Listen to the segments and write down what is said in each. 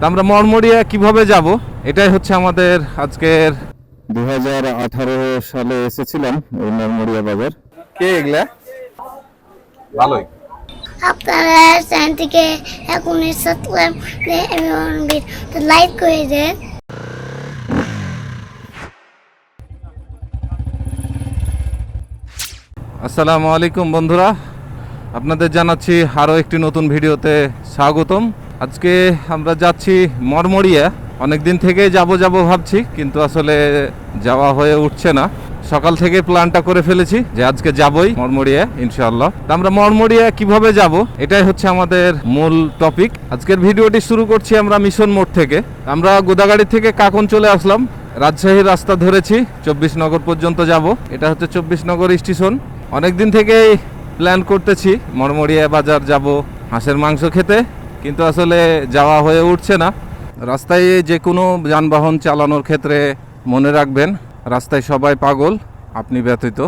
তা আমরা মরমরিয়া কীভাবে যাব? এটাই হচ্ছে আমাদের আজকের দু হাজার আঠারো সালে এসেছিলাম এই নরমরিয়া বাজার। কে এগুলা? ভালোই। আপনারা চ্যানেলটিকে এখনই সাবস্ক্রাইব এবং লাইক করে দেন। আসসালামু আলাইকুম বন্ধুরা। আপনাদের জানাচ্ছি আরও একটি নতুন ভিডিওতে স্বাগতম। আজকে আমরা যাচ্ছি মরমরিয়া। অনেক দিন থেকেই যাব যাব ভাবছি, কিন্তু আসলে যাওয়া হয়ে উঠছে না। সকাল থেকে প্ল্যানটা করে ফেলেছি যে আজকে যাবই মরমরিয়া, ইনশাআল্লাহ। আমরা মরমরিয়া কীভাবে যাব? এটাই হচ্ছে আমাদের মূল টপিক আজকের ভিডিওটি শুরু করছি আমরা মিশন মোড় থেকে। আমরা গোদাগাড়ি থেকে কাকন চলে আসলাম। রাজশাহী রাস্তা ধরেছি, চব্বিশ নগর পর্যন্ত যাব। এটা হচ্ছে চব্বিশ নগর স্টেশন। অনেক দিন থেকেই প্ল্যান করতেছি মরমরিয়া বাজার যাব, হাঁসের মাংস খেতে। কিন্তু আসলে যাওয়া হয়ে উঠছে না। রাস্তায় যে কোনো যানবাহন চালানোর ক্ষেত্রে মনে রাখবেন, রাস্তায় সবাই পাগল, আপনি ব্যতীত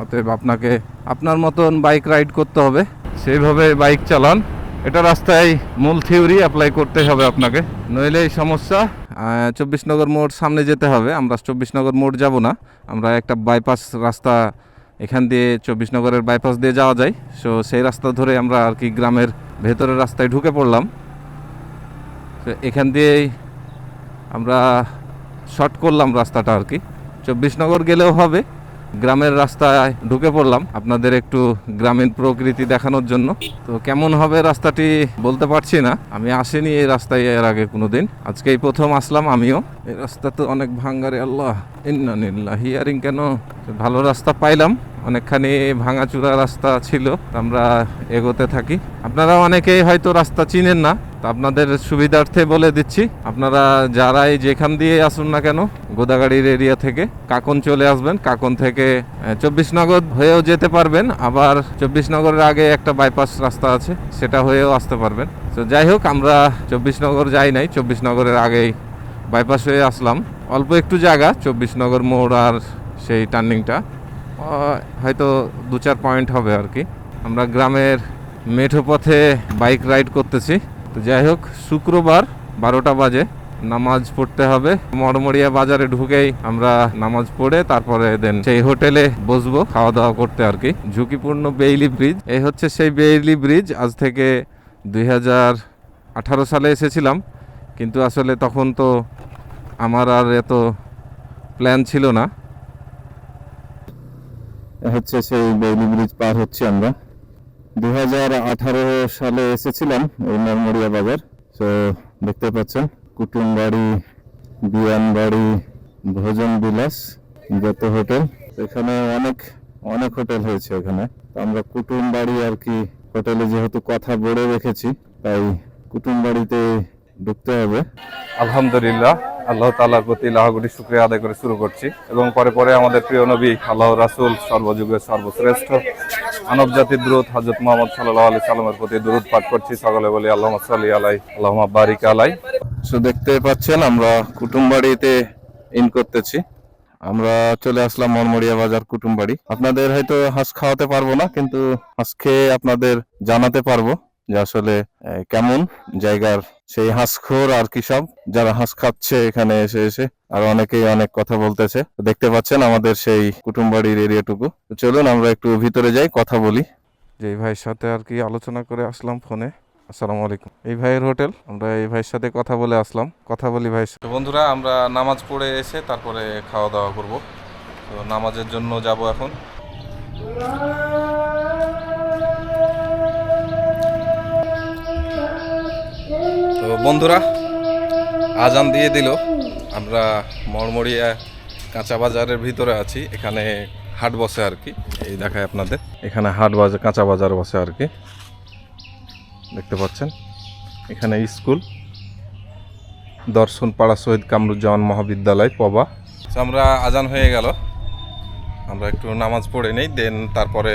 অতএব আপনাকে আপনার মতন বাইক রাইড করতে হবে। সেইভাবে বাইক চালান। এটা রাস্তায় মূল থিওরি অ্যাপ্লাই করতে হবে আপনাকে। নইলে এই সমস্যা চব্বিশ নগর মোড় সামনে যেতে হবে। আমরা চব্বিশ নগর মোড় যাব না। আমরা একটা বাইপাস রাস্তা এখান দিয়ে চব্বিশ নগরের বাইপাস দিয়ে যাওয়া যায়। সো সেই রাস্তা ধরে আমরা আর কি গ্রামের ভেতরের রাস্তায় ঢুকে পড়লাম। তো এখান দিয়েই আমরা শর্ট করলাম রাস্তাটা আর কি। চব্বিশ নগর গেলেও হবে। গ্রামের রাস্তায় ঢুকে পড়লাম আপনাদের একটু গ্রামীণ প্রকৃতি দেখানোর জন্য। তো কেমন হবে রাস্তাটি বলতে পারছি না। আমি আসিনি এই রাস্তায় এর আগে কোনোদিন। আজকে এই প্রথম আসলাম আমিও। এই রাস্তা তো অনেক ভাঙ্গারে আল্লাহ। ইন্নানিল্লাহ হিয়ারিং কেন? ভালো রাস্তা পাইলাম। অনেকখানি ভাঙাচুরা রাস্তা ছিল আমরা এগোতে থাকি। আপনারা অনেকেই হয়তো রাস্তা চিনেন না, তো আপনাদের সুবিধার্থে বলে দিচ্ছি। আপনারা যারাই যেখান দিয়ে আসুন না কেন, গোদাগাড়ির এরিয়া থেকে কাকন চলে আসবেন। কাকন থেকে চব্বিশ নগর হয়েও যেতে পারবেন। আবার চব্বিশ নগরের আগে একটা বাইপাস রাস্তা আছে, সেটা হয়েও আসতে পারবেন। তো যাই হোক, আমরা চব্বিশ নগর যাই নাই। চব্বিশ নগরের আগেই বাইপাস হয়ে আসলাম। অল্প একটু জায়গা, চব্বিশ নগর মোড় আর সেই টার্নিংটা। হয়তো দু চার পয়েন্ট হবে আর কি। আমরা গ্রামের মেঠো পথে বাইক রাইড করতেছি। তো যাই হোক, শুক্রবার বারোটা বাজে। নামাজ পড়তে হবে। মরমরিয়া বাজারে ঢুকেই আমরা নামাজ পড়ে তারপরে দেন সেই হোটেলে বসবো, খাওয়া দাওয়া করতে আর কি। ঝুঁকিপূর্ণ বেইলি ব্রিজ এই হচ্ছে সেই বেইলি ব্রিজ আজ থেকে দুই হাজার আঠারো সালে এসেছিলাম। কিন্তু আসলে তখন তো আমার আর এত প্ল্যান ছিল না। হচ্ছে সেই বেইলি ব্রিজ পার হচ্ছে আমরা। দু হাজার আঠেরো সালে এসেছিলাম এই নরমরিয়া বাজার। তো দেখতে পাচ্ছেন কুটুম বাড়ি বিয়ান বাড়ি ভোজন বিলাস, যত হোটেল। এখানে অনেক অনেক হোটেল হয়েছে এখানে। আমরা কুটুম বাড়ি আর কি হোটেলে যেহেতু কথা বলে রেখেছি, তাই কুটুম বাড়িতে ঢুকতে হবে। আলহামদুলিল্লাহ আল্লাহ তাআলার প্রতি লাহগুটি শুক্রিয়া আদায় করে শুরু করছি এবং পরে পরে আমাদের প্রিয় নবী আল্লাহ রাসুল সর্বযুগের সর্বশ্রেষ্ঠ মানব জাতির দ্রুত হযরত মুহাম্মদ সাল্লাল্লাহু আলাইহি সাল্লামের প্রতি দরুদ পাঠ করছি। সকলে বলি আল্লাহুম্মা সাল্লি আলাই আল্লাহুম্মা বারিক আলাই। সো দেখতে পাচ্ছেন আমরা কুটুম বাড়িতে ইন করতেছি। আমরা চলে আসলাম মরমরিয়া বাজার কুটুম বাড়ি আপনাদের হয়তো হাঁস খাওয়াতে পারব না কিন্তু হাঁস খেয়ে আপনাদের জানাতে পারব। যে আসলে কেমন জায়গার সেই হাঁসখোর আর কি সব যারা হাঁস খাচ্ছে এখানে এসে এসে আর অনেকেই অনেক কথা বলতেছে। তো দেখতে পাচ্ছেন আমাদের সেই কুটুম বাড়ির এরিয়াটুকু চলুন আমরা একটু ভিতরে যাই কথা বলি। যে এই ভাইয়ের সাথে আর কি আলোচনা করে আসলাম ফোনে। আসসালামু আলাইকুম। এই ভাইয়ের হোটেল আমরা এই ভাইয়ের সাথে কথা বলে আসলাম। কথা বলি ভাইয়ের সাথে। বন্ধুরা আমরা নামাজ পড়ে এসে তারপরে খাওয়া দাওয়া করব। তো নামাজের জন্য যাব এখন। বন্ধুরা, আজান দিয়ে দিল। আমরা মরমরিয়া কাঁচা বাজারের ভিতরে আছি, এখানে হাট বসে আর কি। এই দেখায় আপনাদের। এখানে হাট বাজার কাঁচা বাজার বসে আর কি। দেখতে পাচ্ছেন? এখানে স্কুল, দর্শন পাড়া শহীদ কামরুজ্জামান মহাবিদ্যালয়, পবা। আমরা আজান হয়ে গেল। আমরা একটু নামাজ পড়ে নেই, দেন তারপরে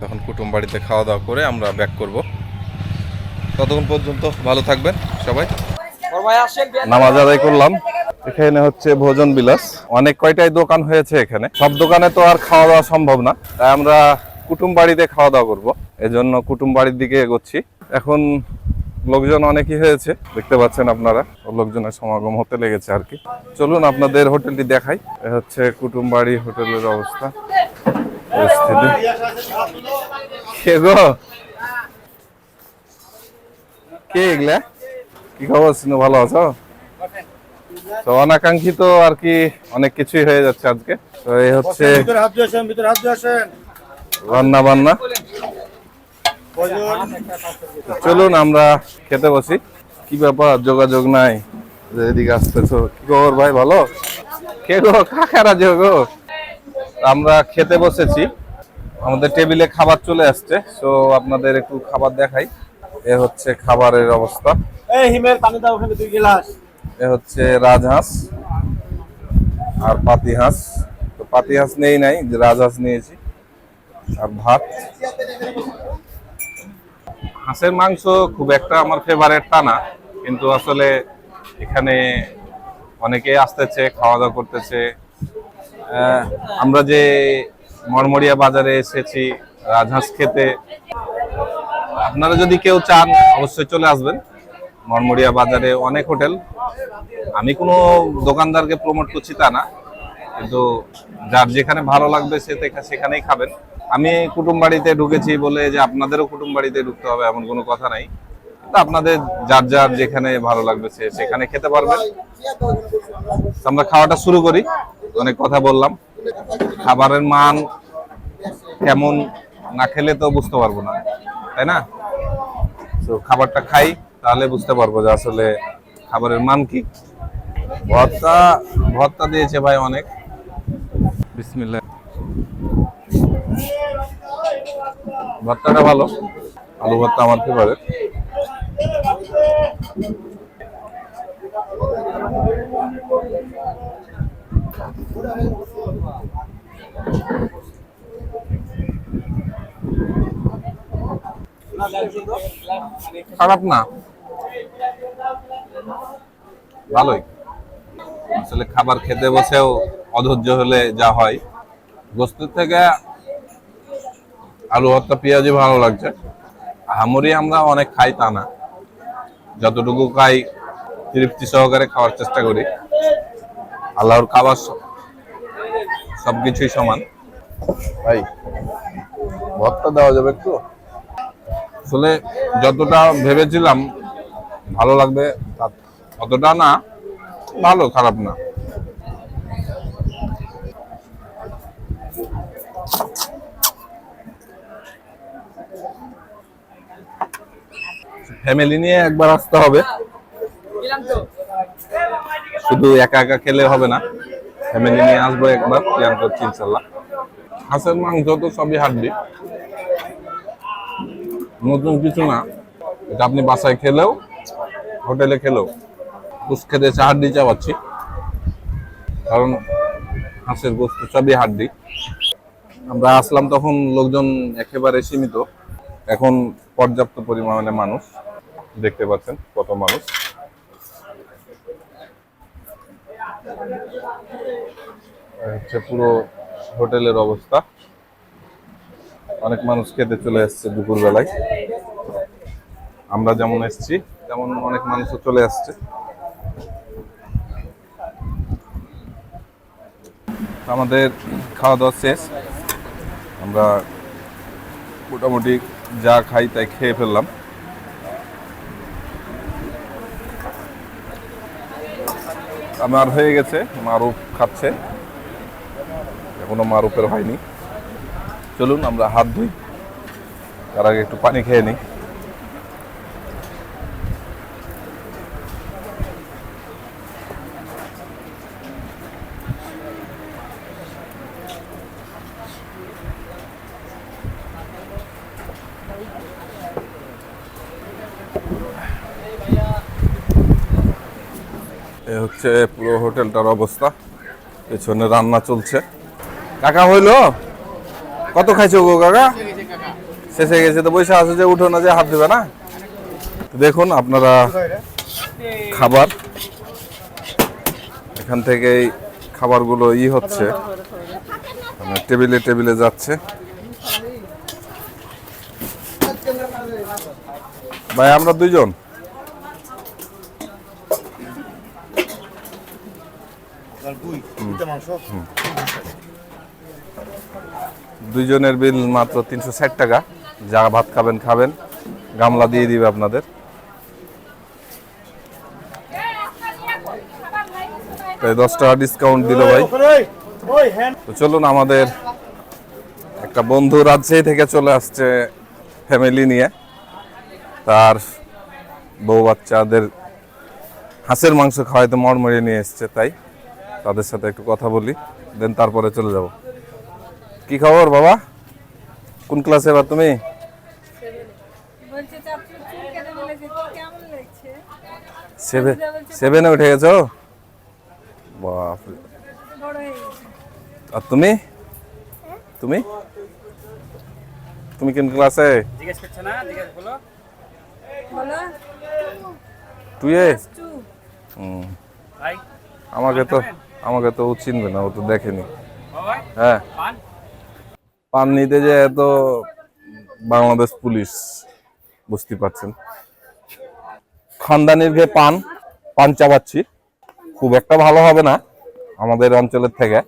তখন কুটুম বাড়িতে খাওয়া দাওয়া করে আমরা ব্যাক করব। ততক্ষণ পর্যন্ত ভালো থাকবেন। সবাই। নামাজ আদায় করলাম। এখানে হচ্ছে ভোজন বিলাস। অনেক কয়টাই দোকান হয়েছে এখানে। সব দোকানে তো আর খাওয়া দাওয়া সম্ভব না। তাই আমরা কুটুম বাড়িতে খাওয়া দাওয়া করব। এজন্য কুটুম বাড়ির দিকে এগোচ্ছি। এখন লোকজন অনেকই হয়েছে। দেখতে পাচ্ছেন আপনারা। লোকজনের সমাগম হতে লেগেছে আর কি। চলুন আপনাদের হোটেলটি দেখাই। হচ্ছে কুটুমবাড়ি হোটেলের অবস্থা। কে গো? কে এগুলা? কি খবর সিনু? ভালো আছো? তো অনাকাঙ্ক্ষিত আর কি অনেক কিছুই হয়ে যাচ্ছে আজকে। তো এই হচ্ছে রান্না বান্না। চলুন আমরা খেতে বসি। কি ব্যাপার? যোগাযোগ নাই। এদিকে আসতেছো। কি খবর ভাই ভালো? কে গো? কাকারা যে গো? আমরা খেতে বসেছি। আমাদের টেবিলে খাবার চলে আসছে। তো আপনাদের একটু খাবার দেখাই। এ হচ্ছে খাবারের অবস্থা। এই হিমের পানি দাও ওখানে দুই গিলাস। এ হচ্ছে রাজহাঁস আর পাতি হাঁস তো পাতি হাঁস নেই নাই, যে রাজহাঁস নিয়েছি। আর ভাত। হাঁসের মাংস খুব একটা আমার ফেভারেট তা না, কিন্তু আসলে এখানে অনেকে আসতেছে খাওয়া দাওয়া করতেছে আমরা যে মরমরিয়া বাজারে এসেছি রাজহাঁস খেতে, আপনারা যদি কেউ চান, অবশ্যই চলে আসবেন। মরমরিয়া বাজারে অনেক হোটেল। আমি কোনো দোকানদারকে প্রমোট করছি তা না, কিন্তু যার যেখানে ভালো লাগবে সে সেখানেই খাবেন। আমি কুটুম বাড়িতে ঢুকেছি বলে যে আপনাদেরও কুটুম বাড়িতে ঢুকতে হবে এমন কোনো কথা নাই। কিন্তু আপনাদের যার যার যেখানে ভালো লাগবে সে সেখানে খেতে পারবেন। আমরা খাওয়াটা শুরু করি, অনেক কথা বললাম। খাবারের মান কেমন না খেলে তো বুঝতে পারব না, তাই না? তো খাবারটা খাই। তাহলে বুঝতে পারব যে আসলে খাবারের মান কি। ভর্তা ভর্তা দিয়েছে ভাই অনেক। বিসমিল্লাহ। ভর্তাটা ভালো। আলু ভর্তা আমার ফেভারিট খারাপ না। ভালোই। আসলে খাবার খেতে বসেও অধৈর্য হলে যা হয়। গোস্তের থেকে আলু ভর্তা পেঁয়াজি ভালো লাগছে। হামুরি আমরা অনেক খাই তা না। যতটুকু খাই তৃপ্তি সহকারে খাওয়ার চেষ্টা করি। আল্লাহর খাবার সব- কিছুই সমান। ভাই ভর্তা দেওয়া যাবে একটু? আসলে যতটা ভেবেছিলাম ভালো লাগবে অতটা না, ভালো, খারাপ না। ফ্যামিলি নিয়ে একবার আসতে হবে। শুধু একা একা খেলে হবে না। ফ্যামিলি নিয়ে আসব একবার প্ল্যান করছি ইনশাল্লাহ। হাঁসের মাংস তো সবই হাড্ডি নতুন কিছু না। এটা আপনি বাসায় খেলেও হোটেলে খেলেও কুস খেতে চা হাড্ডি চাওয়াচ্ছি কারণ হাঁসের গোস্ত সবই হাড্ডি। আমরা আসলাম তখন লোকজন একেবারে সীমিত। এখন পর্যাপ্ত পরিমাণে মানুষ। দেখতে পাচ্ছেন কত মানুষ। হচ্ছে পুরো হোটেলের অবস্থা। অনেক মানুষ খেতে চলে এসছে দুপুর বেলায় আমরা যেমন এসছি তেমন অনেক মানুষও চলে আসছে। আমাদের খাওয়া দাওয়া শেষ। আমরা মোটামুটি যা খাই তাই খেয়ে ফেললাম। আমার হয়ে গেছে, মারুফ খাচ্ছে। এখনও মারুফের হয়নি। চলুন, আমরা হাত ধুই। তার আগে একটু পানি খেয়ে নিই। এ হচ্ছে পুরো হোটেলটার অবস্থা। পেছনে রান্না চলছে। কাকা হইল? কত খাইছো গো কাকা? শেষে গেছে তো বসে আছে যে উঠো না যে হাত দেবে না? দেখুন আপনারা খাবার। এখান থেকেই খাবারগুলো ই হচ্ছে। মানে টেবিলে টেবিলে যাচ্ছে। ভাই, আমরা দুইজন আর দুই দুইটা মাংস দুইজনের বিল মাত্র তিনশো ষাট টাকা। যা ভাত খাবেন খাবেন। গামলা দিয়ে দিবে আপনাদের। দশ টাকা ডিসকাউন্ট দিল ভাই। তো চলুন আমাদের একটা বন্ধু রাজশাহী থেকে চলে আসছে ফ্যামিলি নিয়ে। তার বউ বাচ্চাদের হাঁসের মাংস খাওয়াইতে মরমরে নিয়ে এসছে, তাই। তাদের সাথে একটু কথা বলি দেন তারপরে চলে যাব। কি খবর বাবা? কোন ক্লাসে এবার তুমি? সেভেন সেভেনে উঠে গেছো? হয়ে গেছে। আর তুমি? তুমি? তুমি কোন ক্লাসে বলো। টুয়ে টু হুম। আমাকে তো আমাকে তো চিনবে না ও তো দেখেনি। হ্যাঁ। পান? নিতে যে এত বাংলাদেশ পুলিশ বুঝতে পারছেন। খানদানির ঘে পান পান চাবাচ্ছি খুব একটা ভালো হবে না আমাদের অঞ্চলের থেকে।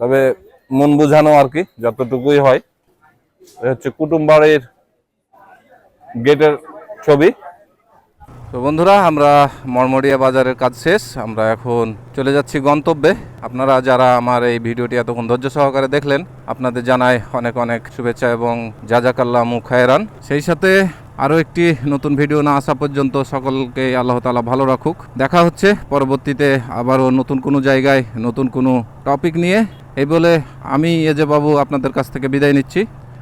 তবে মন বোঝানো আর কি যতটুকুই হয়। হচ্ছে কুটুম বাড়ির গেটের ছবি। তো বন্ধুরা, আমরা মরমরিয়া বাজারের কাজ শেষ। আমরা এখন চলে যাচ্ছি গন্তব্যে। আপনারা যারা আমার এই ভিডিওটি এতক্ষণ ধৈর্য সহকারে দেখলেন, আপনাদের জানাই অনেক অনেক শুভেচ্ছা এবং যা জাজাকাল্লা মুখায়রান সেই সাথে আরও একটি নতুন ভিডিও না আসা পর্যন্ত সকলকে আল্লাহ তালা ভালো রাখুক। দেখা হচ্ছে পরবর্তীতে আবারও নতুন কোনো জায়গায়, নতুন কোনো টপিক নিয়ে। এই বলে আমি এজে বাবু আপনাদের কাছ থেকে বিদায় নিচ্ছি।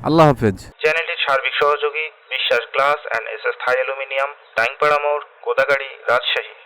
আল্লাহ হাফেজ। চ্যানেলটির সার্বিক সহযোগী, Biswas glass and S S Thai aluminium. টাইংপাড়া মোড় কোদাগাড়ি রাজশাহী।